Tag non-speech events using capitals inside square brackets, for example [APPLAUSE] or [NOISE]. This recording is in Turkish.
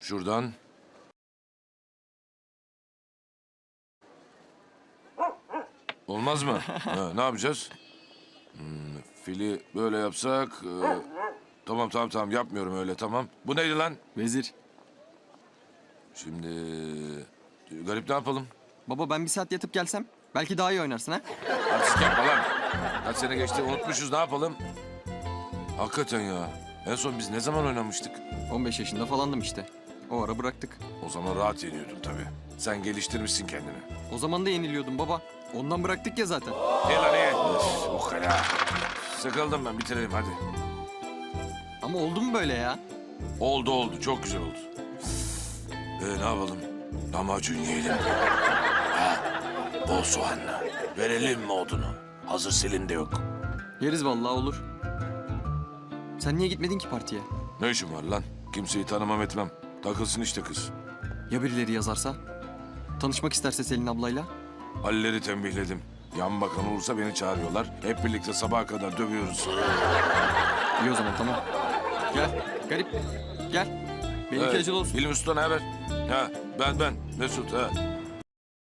Şuradan. Olmaz mı? [LAUGHS] Ha, ne yapacağız? Hmm, fili böyle yapsak... e, tamam tamam tamam yapmıyorum öyle tamam. Bu neydi lan? Vezir. Şimdi... e, Garip ne yapalım? Baba ben bir saat yatıp gelsem belki daha iyi oynarsın ha? Artist yapma lan. Kaç sene geçti unutmuşuz ne yapalım? Hakikaten ya. En son biz ne zaman oynamıştık? 15 yaşında falandım işte. O ara bıraktık. O zaman rahat yeniyordun tabii. Sen geliştirmişsin kendini. O zaman da yeniliyordum baba. Ondan bıraktık ya zaten. İyi lan iyi. Öf, O kadar. Sıkıldım ben bitirelim hadi. Ama oldu mu böyle ya? Oldu oldu çok güzel oldu. Ee, ne yapalım? Lahmacun yiyelim. Ha, bol soğanla. Verelim mi odunu? Hazır Selin de yok. Yeriz vallahi olur. Sen niye gitmedin ki partiye? Ne işin var lan? Kimseyi tanımam etmem. Takılsın işte kız. Ya birileri yazarsa? Tanışmak isterse Selin ablayla? Halilleri tembihledim. Yan bakan olursa beni çağırıyorlar. Hep birlikte sabaha kadar dövüyoruz. İyi o zaman tamam. Gel garip gel. Benimki Evet, acılı olsun. Bilim Usta ne haber? Ha, ben ben Mesut ha.